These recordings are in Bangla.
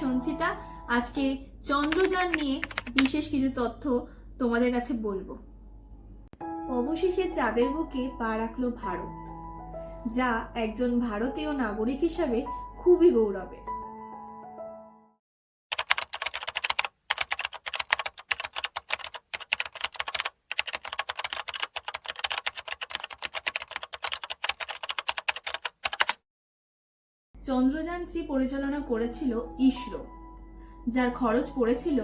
সঞ্চিতা। আজকে চন্দ্রযান নিয়ে বিশেষ কিছু তথ্য তোমাদের কাছে বলব। অবশেষে চাঁদের বুকে পা রাখল ভারত, যা একজন ভারতীয় নাগরিক হিসাবে খুবই গৌরবের। চন্দ্রযান থ্রি পরিচালনা করেছিল ইসরো, যার খরচ পড়েছিল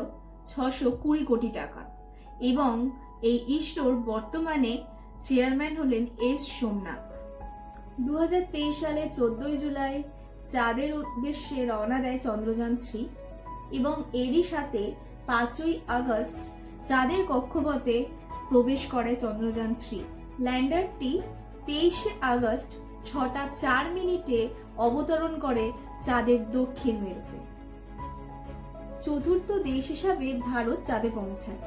ছশো কুড়ি কোটি টাকা এবং এই ইসরোর বর্তমানে চেয়ারম্যান হলেন এস সোমনাথ। দু হাজার তেইশ সালে চোদ্দই জুলাই চাঁদের উদ্দেশ্যে রওনা দেয় চন্দ্রযান থ্রি এবং এরই সাথে পাঁচই আগস্ট চাঁদের কক্ষপথে প্রবেশ করে চন্দ্রযান থ্রি ল্যান্ডারটি তেইশে আগস্ট ছটা চার মিনিটে অবতরণ করে চাঁদের দক্ষিণ মেরুতে। চতুর্থ দেশ হিসাবে ভারত চাঁদে পৌঁছায়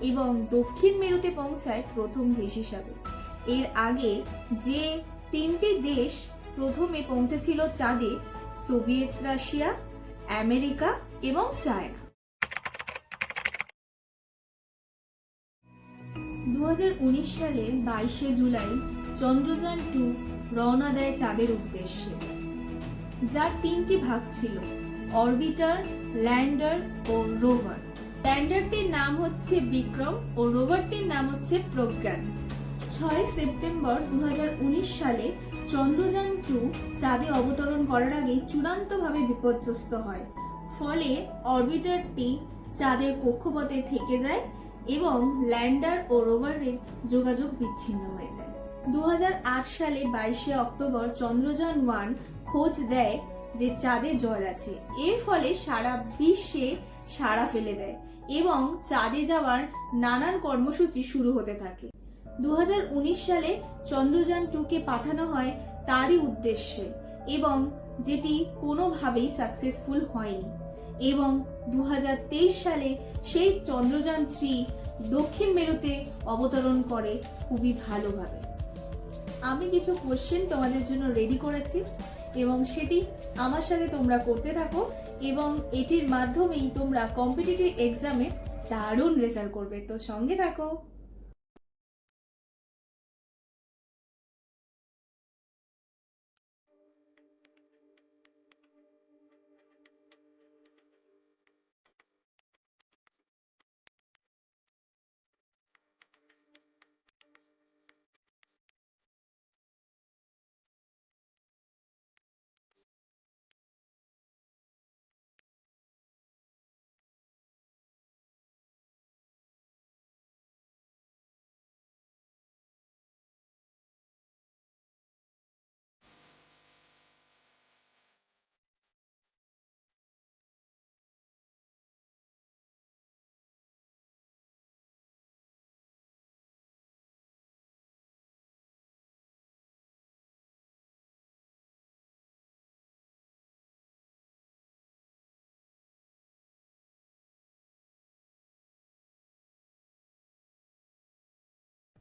এবং দক্ষিণ মেরুতে পৌঁছায় প্রথম দেশ হিসাবে। এর আগে যে তিনটি দেশ প্রথমে পৌঁছেছিল চাঁদে সোভিয়েত রাশিয়া, আমেরিকা এবং চায়না। দু হাজার উনিশ সালে বাইশে জুলাই চন্দ্রযান টু রওনা দেয় চাঁদের উদ্দেশ্যে। যার তিনটি ভাগ ছিল, অরবিটার, ল্যান্ডার ও রোভার। ল্যান্ডারটির নাম হচ্ছে বিক্রম ও রোভারটির নাম হচ্ছে প্রজ্ঞান। ছয় সেপ্টেম্বর দু হাজার উনিশ সালে চন্দ্রযান টু চাঁদে অবতরণ করার আগেই চূড়ান্তভাবে বিপর্যস্ত হয়। ফলে অরবিটারটি চাঁদের কক্ষপথে থেকে যায় এবং ল্যান্ডার ও রোভারের যোগাযোগ বিচ্ছিন্ন হয়ে যায়। দু হাজার আট সালে বাইশে অক্টোবর চন্দ্রযান ওয়ান খোঁজ দেয় যে চাঁদে জল আছে। এর ফলে সারা বিশ্বে সাড়া ফেলে দেয় এবং চাঁদে যাওয়ার নানান কর্মসূচি শুরু হতে থাকে। দু হাজার উনিশ সালে চন্দ্রযান টুকে পাঠানো হয় তারই উদ্দেশ্যে এবং যেটি কোনোভাবেই সাকসেসফুল হয়নি। এবং দু হাজার তেইশ সালে সেই চন্দ্রযান থ্রি দক্ষিণ মেরুতে অবতরণ করে খুবই ভালোভাবে। আমি কিছু কোশ্চেন তোমাদের জন্য রেডি করেছি এবং সেটি আমার সাথে তোমরা করতে থাকো এবং এটির মাধ্যমেই তোমরা কম্পিটিটিভ এক্সামে দারুণ রেজাল্ট করবে। তো সঙ্গে থাকো।